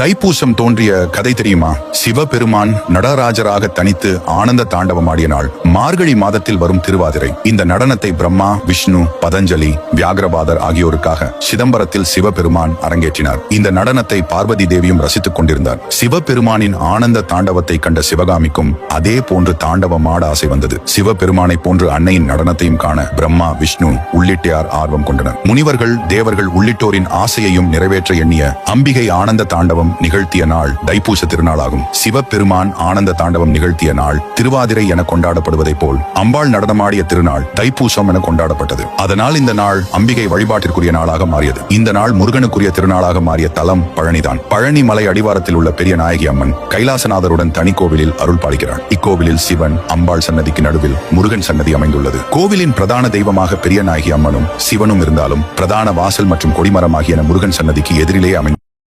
தைப்பூசம் தோன்றிய கதை தெரியுமா? சிவபெருமான் நடராஜராக தனித்து ஆனந்த தாண்டவமாடிய நாள் மார்கழி மாதத்தில் வரும் திருவாதிரை. இந்த நடனத்தை பிரம்மா விஷ்ணு பதஞ்சலி வியாகரபாதர் ஆகியோருக்காக சிதம்பரத்தில் சிவபெருமான் அரங்கேற்றினார். இந்த நடனத்தை பார்வதி தேவியும் ரசித்துக் கொண்டிருந்தார். சிவபெருமானின் ஆனந்த தாண்டவத்தை கண்ட சிவகாமிக்கும் அதே போன்று தாண்டவம் ஆட ஆசை வந்தது. சிவபெருமானை போன்று அன்னையின் நடனத்தையும் காண பிரம்மா விஷ்ணு உள்ளிட்டார் ஆர்வம் கொண்டனர். முனிவர்கள் தேவர்கள் உள்ளிட்டோரின் ஆசையையும் நிறைவேற்ற எண்ணிய அம்பிகை ஆனந்த தாண்டவம் நிகழ்த்திய நாள் தைப்பூச திருநாளாகும். சிவபெருமான் ஆனந்த தாண்டவம் நிகழ்த்திய நாள் திருவாதிரை என கொண்டாடப்படுவதைப் போல் அம்பாள் நடனமாடிய திருநாள் தைப்பூசம் என கொண்டாடப்பட்டது. அதனால் இந்த நாள் அம்பிகை வழிபாட்டிற்குரிய நாளாக மாறியது. இந்த நாள் முருகனுக்குரிய திருநாளாக மாறிய தலம் பழனிதான். பழனி மலை அடிவாரத்தில் உள்ள பெரிய நாயகி அம்மன் கைலாசநாதருடன் தனி கோவிலில் அருள் பாலிக்கிறார். இக்கோவிலில் சிவன் அம்பாள் சன்னதிக்கு நடுவில் முருகன் சன்னதி அமைந்துள்ளது. கோவிலின் பிரதான தெய்வமாக பெரிய நாயகி அம்மனும் சிவனும் இருந்தாலும் பிரதான வாசல் மற்றும் கொடிமரமாகியன முருகன் சன்னதிக்கு எதிரிலே அமைந்து